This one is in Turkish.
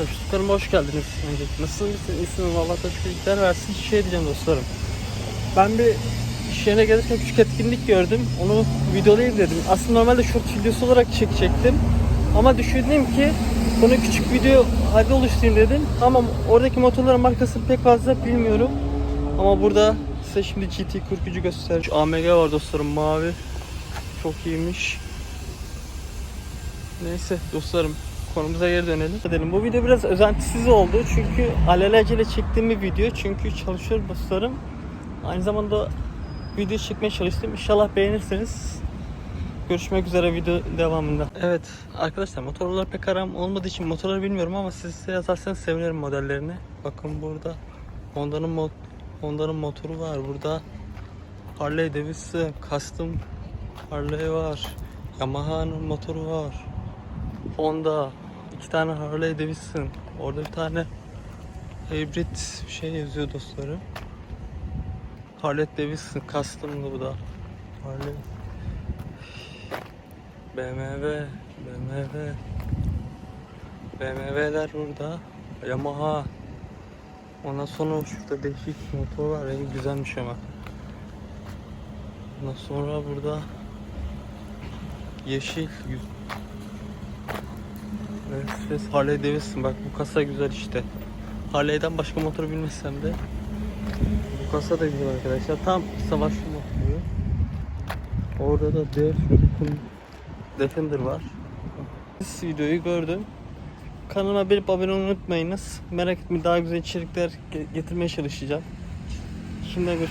Dostlarım hoş geldiniz. Öncelikle nasılsınız? İyisiniz. Allah da şükürler versin. Şey diyeceğim dostlarım. Ben bir iş yerine gelirken küçük etkinlik gördüm. Onu videolayayım dedim. Aslında normalde short videosu olarak çekecektim. Ama düşündüm ki bunu küçük video halde oluşturayım dedim. Ama oradaki motorların markasını pek fazla bilmiyorum. Ama burada size şimdi GT43'ü göstereceğim. AMG var dostlarım mavi. Çok iyiymiş. Neyse dostlarım konumuza geri dönelim. Edelim. Bu video biraz özentisiz oldu çünkü alelacele çektiğim bir video çünkü çalışıyorum dostlarım. Aynı zamanda video çekmeye çalıştım. İnşallah beğenirsiniz. Görüşmek üzere video devamında. Evet arkadaşlar motorlar pek aram olmadığı için motorları bilmiyorum ama siz yazarsanız sevinirim modellerini. Bakın burada Honda'nın mod Honda'nın motoru var burada. Harley Davidson custom Harley var. Yamaha'nın motoru var. Honda, iki tane Harley Davidson, orada bir tane hibrit bir şey yazıyor dostlarım. Harley Davidson custom'lı bu da. Harley. BMW, BMW. BMW'ler burada. Yamaha. Ondan sonra şurada değişik motor var. En güzelmiş ama. Ondan sonra burada yeşil Mercedes Harley Davidson bak bu kasa güzel işte. Harley'den başka motor bilmesem de bu kasa da güzel arkadaşlar. Tam savaşçı motoru. Orada da Def Defender var. This videoyu gördüm. Kanalıma bir abone olmayı unutmayınız. Merak etmeyin daha güzel içerikler ge- getirmeye çalışacağım. Şimdi görüşmek